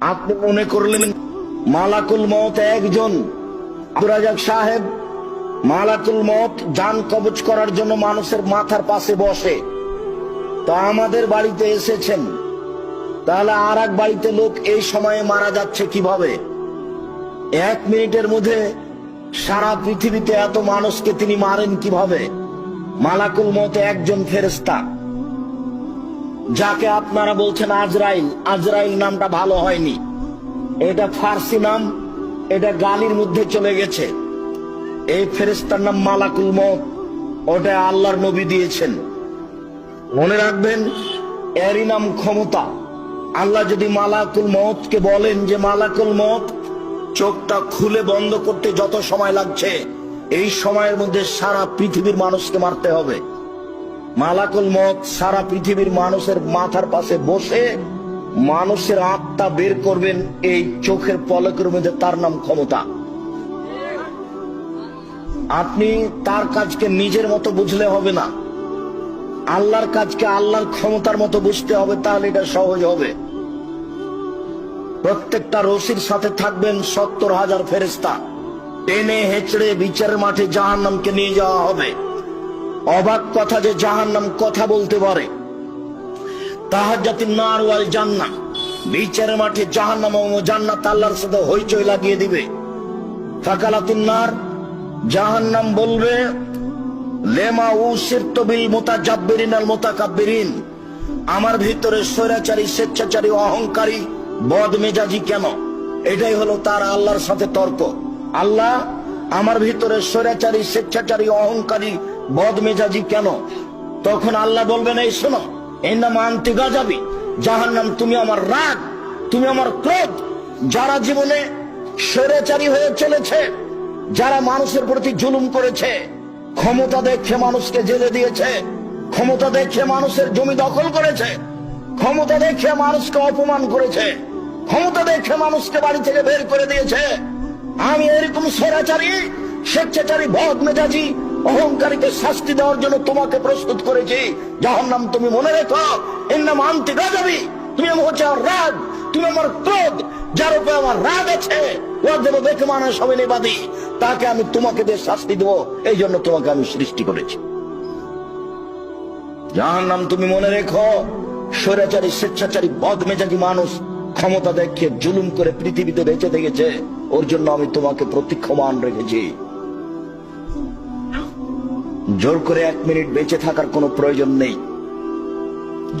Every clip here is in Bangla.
আপনি মনে করলেন মালাকুল মত একজন সাহেব? মালাকুল মত যান কবচ করার জন্য মানুষের মাথার পাশে বসে। তা আমাদের বাড়িতে এসেছেন। তাহলে আর এক বাড়িতে লোক এই সময়ে মারা যাচ্ছে কীভাবে? এক মিনিটের মধ্যে সারা পৃথিবীতে এত মানুষকে তিনি মারেন কীভাবে? মালাকুল মতে একজন ফেরেস্তা যাকে আপনারা বলছেন আজরাইল আজরাইল নামটা ভালো হয়নি। এটা ফার্সি নাম, এটা গালির মধ্যে চলে গেছে। এই ফেরেস্তার নাম মালাকুল মত ওটা আল্লাহর নবী দিয়েছেন। মনে রাখবেন, এরই নাম ক্ষমতা। আল্লাহ যদি মালাকুল মতকে বলেন যে, মালাকুল মত চোখটা খুলে বন্ধ করতে যত সময় লাগছে, এই সময়ের মধ্যে সারা পৃথিবীর মানুষকে মারতে হবে। মালাকুল মত সারা পৃথিবীর মানুষের মাথার পাশে বসে মানুষের আত্মা বের করবেন এই চোখের পলকের মধ্যে তার নাম ক্ষমতা। আপনি তার কাজকে নিজের মতো বুঝলে হবে না। আল্লাহর কাজকে আল্লাহর ক্ষমতার মতো বুঝতে হবে, তাহলে এটা সহজ হবে। প্রত্যেকটা রশির সাথে থাকবেন সত্তর হাজার ফেরেস্তা টেনে হেঁচড়ে বিচারের মাঠে জাহান নামকে নিয়ে যাওয়া হবে। অবাক কথা যে জাহান নাম কথা বলতে পারে। তাহার জাতি নার ওয়াল জান্না বিচারের মাঠে জাহান নাম ও জান্নাত আল্লাহর সাথে হইচই লাগিয়ে দিবে। ফাকালাতুন নার জাহান নাম বলবে, লেমা উসির তবিল মোতাজাব্বিরিন আল মোতাকাব্বিরিন। আমার ভিতরে স্বৈরাচারী, স্বেচ্ছাচারী, অহংকারী বদ মেজাজি কেন? এটাই হলো তার আল্লাহর সাথে তর্ক। আল্লাহ, আমার ভিতরে স্বৈরাচারী, স্বেচ্ছাচারী, অহংকারী বদ মেজাজি কেন? তখন আল্লাহ বলবেন, এই শোনো এই নাম আন্তি গাজাবি যাহার নাম তুমি আমার রাগ, তুমি আমার ক্রোধ। যারা জীবনে স্বৈরাচারী হয়ে চলেছে, যারা মানুষের প্রতি জুলুম করেছে, ক্ষমতা দেখে মানুষকে জেলে দিয়েছে, ক্ষমতা দেখে মানুষের জমি দখল করেছে, ক্ষমতা দেখে মানুষকে অপমান করেছে, ক্ষমতা দেখে মানুষকে বাড়ি থেকে বের করে দিয়েছে, আমি এরকম স্বৈরাচারী, স্বেচ্ছাচারী বদ মেজাজি অহংকারীকে শাস্তি দেওয়ার জন্য তোমাকে প্রস্তুত করেছি। যাহার নাম তুমি মনে রেখো এর নাম আনতে গাজাবি। তুমি হচ্ছে আমার রাগ তুমি আমার ক্রোধ, যার উপরে আমার রাগ আছে। ওর দেখে তাকে আমি তোমাকে দিয়ে শাস্তি দেবো, এই জন্য তোমাকে আমি সৃষ্টি করেছি। যাহার নাম তুমি মনে রেখো, স্বৈরাচারী, স্বেচ্ছাচারী বদ মেজাজি মানুষ ক্ষমতা দেখে জুলুম করে পৃথিবীতে বেঁচে থেকেছে। ওর জন্য আমি তোমাকে প্রতীক্ষমান রেখেছি। জোর করে এক মিনিট বেঁচে থাকার কোনো প্রয়োজন নেই।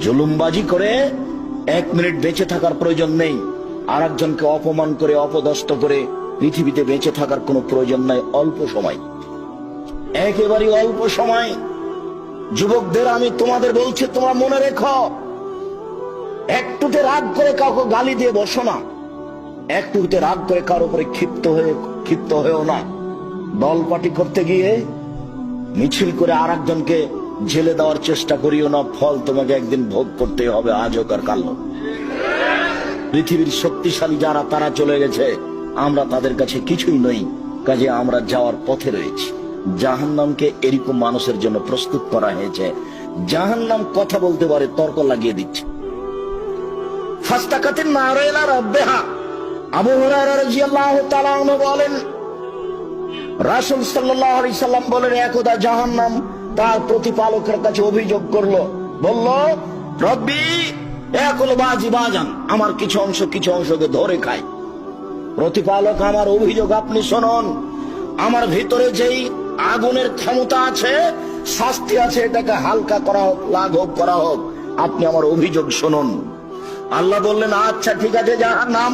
জুলুমবাজি করে এক মিনিট বেঁচে থাকার প্রয়োজন নেই। আর একজনকে অপমান করে, অপদস্থ করে পৃথিবীতে বেঁচে থাকার কোনো প্রয়োজন নাই, অল্প সময়। একেবারে অল্প সময়। যুবকদের, আমি তোমাদের বলছি, তোমরা মনে রেখো। একটুতে রাগ করে কাউকে গালি দিয়ে বসো না। একটুতে রাগ করে কারও উপরে ক্ষিপ্ত হয়ে, ক্ষিপ্ত হয়েও না। দল পার্টি করতে গিয়ে মিছিল করে আর একজনকে জেলে দেওয়ার চেষ্টা করিও না, ফল তোমাকে একদিন ভোগ করতে হবে, আজ হোক আর কাল পৃথিবীর শক্তিশালী যারা, তারা চলে গেছে। আমরা তাদের কাছে কিছুই নই, কাজে আমরা যাওয়ার পথে রয়েছি। জাহান্নামকে এরকম মানুষের জন্য প্রস্তুত করা হয়েছে। জাহান্নাম কথা বলতে পারে, তর্ক লাগিয়ে দিচ্ছে। ফাস্তাকাতিন নারায়ণা রব্বেহা। আবু হুরায়রা রাদিয়াল্লাহু তাআলা বলেন রাসূল আলাইহি সাল্লাম বলেন, একদা জাহান্নাম। তার প্রতিপালকের কাছে অভিযোগ করল। বলল, রব্বি একল বাজি বাজান, আমার কিছু অংশ কিছু অংশকে ধরে খায়। প্রতিপালক, আমার অভিযোগ আপনি শুনুন। আমার ভিতরে যেই আগুনের ক্ষমতা আছে, শাস্তি আছে, এটাকে হালকা করা হোক, লাঘব করা হোক, আপনি আমার অভিযোগ শুনুন। আল্লাহ বললেন আচ্ছা ঠিক আছে যাহার নাম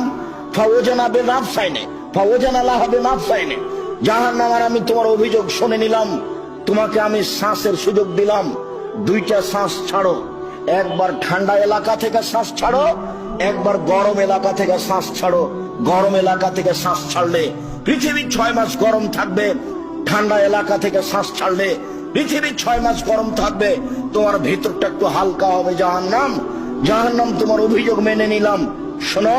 ফাওজানা বে নাফসাইনে ফাওজানা লাহা বে নাফসাইনে যাহার নাম আর আমি তোমার অভিযোগ শুনে নিলাম। তোমাকে আমি শ্বাসের সুযোগ দিলাম। দুইটা শ্বাস ছাড়ো। একবার ঠান্ডা এলাকা থেকে শ্বাস ছাড়ো, একবার গরম এলাকা থেকে শ্বাস ছাড়ো। গরম এলাকা থেকে শ্বাস ছাড়লে পৃথিবীর ছয় মাস গরম থাকবে। ঠান্ডা এলাকা থেকে শ্বাস ছাড়লে পৃথিবীর ছয় মাস গরম থাকবে। তোমার ভিতরটা একটু হালকা হবে জাহান নাম যাহার নাম তোমার অভিযোগ মেনে নিলাম। শোনো,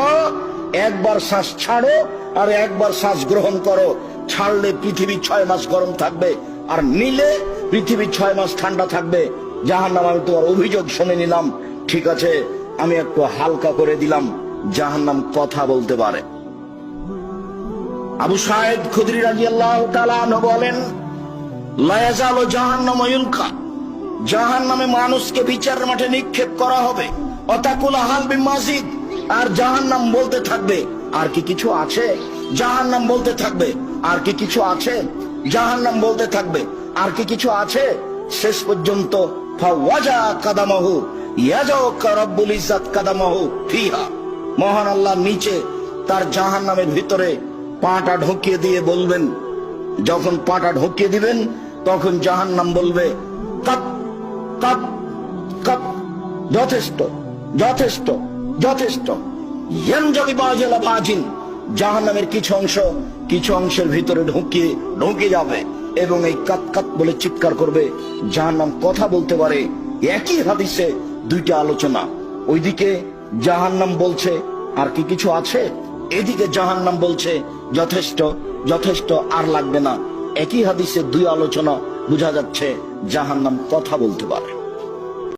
একবার শ্বাস ছাড়ো আর একবার শ্বাস গ্রহণ করো। ছাড়লে পৃথিবী ছয় মাস গরম থাকবে, আর নিলে পৃথিবী ছয় মাস ঠান্ডা থাকবে। যাহার নাম আমি তোমার অভিযোগ শুনে নিলাম। ঠিক আছে, আমি একটু হালকা করে দিলাম। জাহান্নাম কথা বলতে পারে। আবু সাহেদ খুদরি রাজি আল্লাহ বলেন জাহান্নাম ইউলকা জাহান নামে মানুষকে বিচার মাঠে নিক্ষেপ করা হবে। অতাকুল হালবি মাসিদ আর জাহান্নাম বলতে থাকবে, আর কি কিছু আছে? জাহান নাম বলতে থাকবে আর কি কিছু আছে? জাহান্নাম বলতে থাকবে। আর কি কিছু আছে? শেষ পর্যন্ত মহান আল্লাহ নিচে তার জাহান্নামের ভিতরে পাটা ঢুকিয়ে দিয়ে বলবেন। যখন পাটা ঢুকিয়ে দিবেন, তখন জাহান্নাম বলবে কাপ কাপ যথেষ্ট যথেষ্ট যথেষ্ট। বাজিন জাহান্নামের কিছু অংশ কিছু অংশের ভিতরে ঢুকিয়ে ঢুকে যাবে এবং এই কাত কাত বলে চিৎকার করবে। জাহান্নাম কথা বলতে পারে। একই হাদিসে দুইটা আলোচনা। ওইদিকে জাহান্নাম বলছে, আর কি কিছু আছে? এদিকে জাহান্নাম বলছে, যথেষ্ট যথেষ্ট, আর লাগবে না। একই হাদিসে দুই আলোচনা বোঝা যাচ্ছে, জাহান্নাম কথা বলতে পারে।